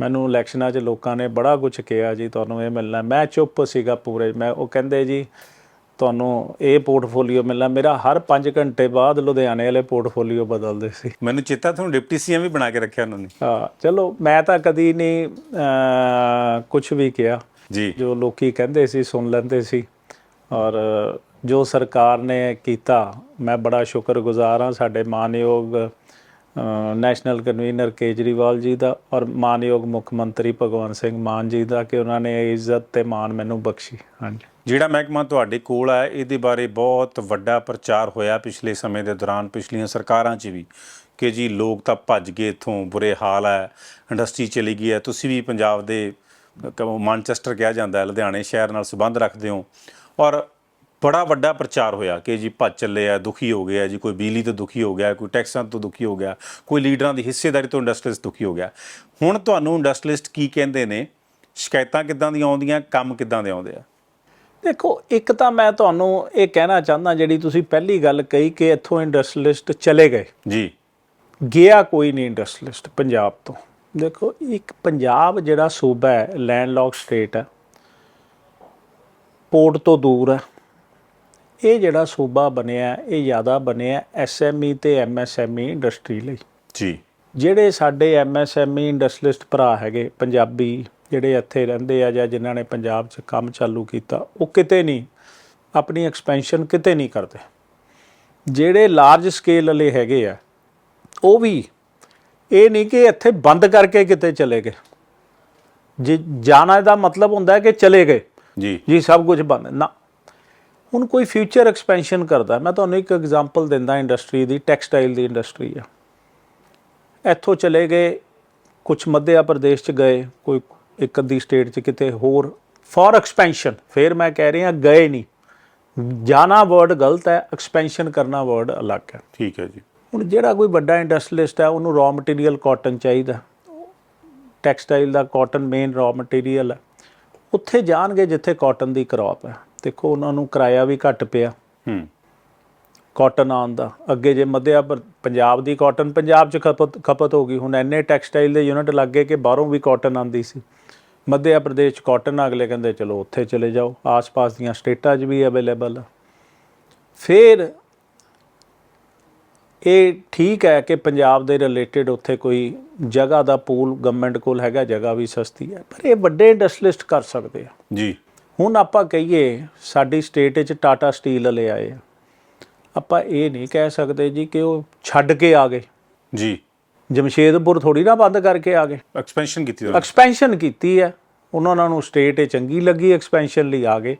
ਮੈਨੂੰ ਇਲੈਕਸ਼ਨਾਂ 'ਚ ਲੋਕਾਂ ਨੇ ਬੜਾ ਕੁਝ ਕਿਹਾ ਜੀ ਤੁਹਾਨੂੰ ਇਹ ਮਿਲਣਾ। ਮੈਂ ਚੁੱਪ ਸੀਗਾ ਪੂਰੇ। ਮੈਂ ਉਹ ਕਹਿੰਦੇ ਜੀ ਤੁਹਾਨੂੰ ਇਹ ਪੋਰਟਫੋਲੀਓ ਮਿਲਣਾ। ਮੇਰਾ ਹਰ 5 ਘੰਟੇ ਬਾਅਦ ਲੁਧਿਆਣੇ ਵਾਲੇ ਪੋਰਟਫੋਲੀਓ ਬਦਲਦੇ ਸੀ। ਮੈਨੂੰ ਚੇਤਾ ਤੁਹਾਨੂੰ ਡਿਪਟੀ ਸੀਐਮ ਵੀ ਬਣਾ ਕੇ ਰੱਖਿਆ ਉਹਨਾਂ ਨੇ। ਹਾਂ ਚਲੋ ਮੈਂ ਤਾਂ ਕਦੀ ਨਹੀਂ ਕੁਝ ਵੀ ਕਿਹਾ। ਜੀ। ਜੋ ਲੋਕੀ ਕਹਿੰਦੇ ਸੀ ਸੁਣ ਲੈਂਦੇ ਸੀ। ਔਰ ਜੋ ਸਰਕਾਰ ਨੇ ਕੀਤਾ ਮੈਂ ਬੜਾ ਸ਼ੁਕਰਗੁਜ਼ਾਰ ਹਾਂ। ਸਾਡੇ ਮਾਨਯੋਗ ਨੈਸ਼ਨਲ ਕਨਵੀਨਰ ਕੇਜਰੀਵਾਲ ਜੀ ਦਾ ਔਰ ਮਾਨਯੋਗ ਮੁੱਖ ਮੰਤਰੀ ਭਗਵੰਤ ਸਿੰਘ ਮਾਨ ਜੀ ਦਾ ਕਿ ਉਹਨਾਂ ਨੇ ਇੱਜ਼ਤ ਤੇ ਮਾਣ ਮੈਨੂੰ ਬਖਸ਼ੀ। ਹਾਂਜੀ। ਜਿਹੜਾ ਮਹਿਕਮਾ ਤੁਹਾਡੇ ਕੋਲ ਹੈ, ਇਹਦੇ ਬਾਰੇ ਬਹੁਤ ਵੱਡਾ ਪ੍ਰਚਾਰ ਹੋਇਆ ਪਿਛਲੇ ਸਮੇਂ ਦੇ ਦੌਰਾਨ, ਪਿਛਲੀਆਂ ਸਰਕਾਰਾਂ 'ਚ ਵੀ ਕਿ ਜੀ ਲੋਕ ਤਾਂ ਭੱਜ ਗਏ ਇਥੋਂ, ਬੁਰੇ ਹਾਲ ਹੈ, ਇੰਡਸਟਰੀ ਚਲੀ ਗਈ ਹੈ। ਤੁਸੀਂ ਵੀ ਪੰਜਾਬ ਦੇ ਕ- ਮਾਨਚੈਸਟਰ ਕਿਹਾ ਜਾਂਦਾ ਹੈ, ਲੁਧਿਆਣੇ ਸ਼ਹਿਰ ਨਾਲ ਸੰਬੰਧ ਰੱਖਦੇ ਹੋ। ਔਰ ਬੜਾ ਵੱਡਾ ਪ੍ਰਚਾਰ ਹੋਇਆ ਕਿ ਜੀ ਭੱਜ ਚੱਲੇ ਆ ਦੁਖੀ ਹੋ ਗਏ ਆ ਜੀ ਕੋਈ ਬਿਜਲੀ ਤੋਂ ਦੁਖੀ ਹੋ ਗਿਆ ਕੋਈ ਟੈਕਸਾਂ ਤੋਂ ਦੁਖੀ ਹੋ ਗਿਆ ਕੋਈ ਲੀਡਰਾਂ ਦੀ ਹਿੱਸੇਦਾਰੀ ਤੋਂ ਇੰਡਸਟਰੀਅਲਿਸਟ ਦੁਖੀ ਹੋ ਗਿਆ। ਹੁਣ ਤੁਹਾਨੂੰ ਇੰਡਸਟਰੀਅਲਿਸਟ ਕੀ ਕਹਿੰਦੇ ਨੇ? ਸ਼ਿਕਾਇਤਾਂ ਕਿੱਦਾਂ ਦੀਆਂ ਆਉਂਦੀਆਂ ਕੰਮ ਕਿੱਦਾਂ ਦੇ ਆਉਂਦੇ ਆ? ਦੇਖੋ ਇੱਕ ਤਾਂ ਮੈਂ ਤੁਹਾਨੂੰ ਇਹ ਕਹਿਣਾ ਚਾਹੁੰਦਾ ਜਿਹੜੀ ਤੁਸੀਂ ਪਹਿਲੀ ਗੱਲ ਕਹੀ ਕਿ ਇੱਥੋਂ ਇੰਡਸਟਰੀਲਿਸਟ ਚਲੇ ਗਏ। ਜੀ। ਗਿਆ ਕੋਈ ਨਹੀਂ ਇੰਡਸਟਰੀਲਿਸਟ ਪੰਜਾਬ ਤੋਂ। ਦੇਖੋ ਇੱਕ ਪੰਜਾਬ ਜਿਹੜਾ ਸੂਬਾ ਹੈ ਲੈਂਡਲੌਕ ਸਟੇਟ ਹੈ ਪੋਰਟ ਤੋਂ ਦੂਰ ਹੈ। ਇਹ ਜਿਹੜਾ ਸੂਬਾ ਬਣਿਆ ਇਹ ਜ਼ਿਆਦਾ ਬਣਿਆ ਐਸਐਮਈ ਤੇ ਐਮਐਸਐਮਈ ਇੰਡਸਟਰੀ ਲਈ। ਜੀ। ਜਿਹੜੇ ਸਾਡੇ ਐਮਐਸਐਮਈ ਇੰਡਸਟਰੀਲਿਸਟ ਭਰਾ ਹੈਗੇ ਪੰਜਾਬੀ ਜਿਹੜੇ ਇੱਥੇ ਰਹਿੰਦੇ ਆ ਜਾਂ ਜਿਨ੍ਹਾਂ ਨੇ ਪੰਜਾਬ 'ਚ ਕੰਮ ਚਾਲੂ ਕੀਤਾ ਉਹ ਕਿਤੇ ਨਹੀਂ ਆਪਣੀ ਐਕਸਪੈਂਸ਼ਨ ਕਿਤੇ ਨਹੀਂ ਕਰਦੇ। ਜਿਹੜੇ ਲਾਰਜ ਸਕੇਲ ਵਾਲੇ ਹੈਗੇ ਆ ਉਹ ਵੀ ਇਹ ਨਹੀਂ ਕਿ ਇੱਥੇ ਬੰਦ ਕਰਕੇ ਕਿਤੇ ਚਲੇ ਗਏ। ਜੇ ਜਾਣਾ ਦਾ ਮਤਲਬ ਹੁੰਦਾ ਹੈ ਕਿ ਚਲੇ ਗਏ। ਜੀ। ਜੀ ਸਭ ਕੁਝ ਬੰਦ। ਨਾ ਹੁਣ ਕੋਈ ਫਿਊਚਰ ਐਕਸਪੈਂਸ਼ਨ ਕਰਦਾ ਮੈਂ ਤੁਹਾਨੂੰ ਇੱਕ ਐਗਜ਼ਾਮਪਲ ਦਿੰਦਾ ਇੰਡਸਟਰੀ ਦੀ ਟੈਕਸਟਾਈਲ ਦੀ ਇੰਡਸਟਰੀ ਆ। ਇੱਥੋਂ ਚਲੇ ਗਏ ਕੁਝ ਮੱਧਿਆ ਪ੍ਰਦੇਸ਼ ਚ ਗਏ ਕੋਈ ਇੱਕ ਅੱਧੀ ਸਟੇਟ ਚ ਕਿਤੇ ਹੋਰ ਫॉर ਐਕਸਪੈਂਸ਼ਨ ਫਿਰ ਮੈਂ ਕਹਿ ਰਿਹਾ ਗਏ ਨਹੀਂ। ਜਾਣਾ ਵਰਡ ਗਲਤ ਹੈ ਐਕਸਪੈਂਸ਼ਨ ਕਰਨਾ ਵਰਡ ਅਲੱਗ ਹੈ। ਠੀਕ ਹੈ ਜੀ। ਹੁਣ ਜਿਹੜਾ ਕੋਈ ਵੱਡਾ ਇੰਡਸਟਰੀਲਿਸਟ ਹੈ ਉਹਨੂੰ ਰॉ ਮਟੀਰੀਅਲ ਕਾਟਨ ਚਾਹੀਦਾ। ਟੈਕਸਟਾਈਲ ਦਾ ਕਾਟਨ ਮੇਨ ਰॉ ਮਟੀਰੀਅਲ ਹੈ। ਉੱਥੇ ਜਾਣਗੇ ਜਿੱਥੇ ਕਾਟਨ ਦੀ ਕ੍ਰੌਪ ਹੈ। ਦੇਖੋ ਉਹਨਾਂ ਨੂੰ ਕਿਰਾਇਆ ਵੀ ਘੱਟ ਪਿਆ। ਹੂੰ। ਕਾਟਨ ਆਉਣ ਦਾ। ਅੱਗੇ ਜੇ ਮੱਧਿਆ ਪੰਜਾਬ ਦੀ ਕਾਟਨ ਪੰਜਾਬ 'ਚ ਖਪਤ ਖਪਤ ਹੋ ਗਈ। ਹੁਣ ਐਨੇ ਟੈਕਸਟਾਈਲ ਦੇ ਯੂਨਿਟ ਲੱਗ ਗਏ ਕਿ ਬਾਹਰੋਂ ਵੀ ਕਾਟਨ ਆਂਦੀ ਸੀ। ਮੱਧਿਆ ਪ੍ਰਦੇਸ਼ ਕਾਟਨ ਅਗਲੇ ਕਹਿੰਦੇ ਚਲੋ ਉੱਥੇ ਚਲੇ ਜਾਓ। ਆਸ-ਪਾਸ ਦੀਆਂ ਸਟੇਟਾਂ 'ਚ ਵੀ ਅਵੇਲੇਬਲ ਆ। ਫਿਰ ਇਹ ਠੀਕ ਹੈ ਕਿ ਪੰਜਾਬ ਦੇ ਰਿਲੇਟਡ ਉੱਥੇ ਕੋਈ ਜਗ੍ਹਾ ਦਾ ਪੂਲ ਗਵਰਨਮੈਂਟ ਕੋਲ ਹੈਗਾ ਜਗ੍ਹਾ ਵੀ ਸਸਤੀ ਹੈ। ਪਰ ਇਹ ਵੱਡੇ ਇੰਡਸਟਰੀਲਿਸਟ ਕਰ ਸਕਦੇ ਆ। ਜੀ। ਹੁਣ ਆਪਾਂ ਕਹੀਏ ਸਾਡੀ ਸਟੇਟ ਵਿੱਚ ਟਾਟਾ ਸਟੀਲ ਵਾਲੇ ਆਏ ਆ। ਆਪਾਂ ਇਹ ਨਹੀਂ ਕਹਿ ਸਕਦੇ ਜੀ ਕਿ ਉਹ ਛੱਡ ਕੇ ਆ ਗਏ। ਜੀ। ਜਮਸ਼ੇਦਪੁਰ ਥੋੜੀ ਨਾ ਬੰਦ ਕਰਕੇ ਆ ਗਏ। ਐਕਸਪੈਂਸ਼ਨ ਕੀਤੀ ਉਹਨਾਂ। ਐਕਸਪੈਂਸ਼ਨ ਕੀਤੀ ਹੈ। ਉਹਨਾਂ ਨੂੰ ਸਟੇਟ ਚੰਗੀ ਲੱਗੀ ਐਕਸਪੈਂਸ਼ਨ ਲਈ ਆ ਗਏ।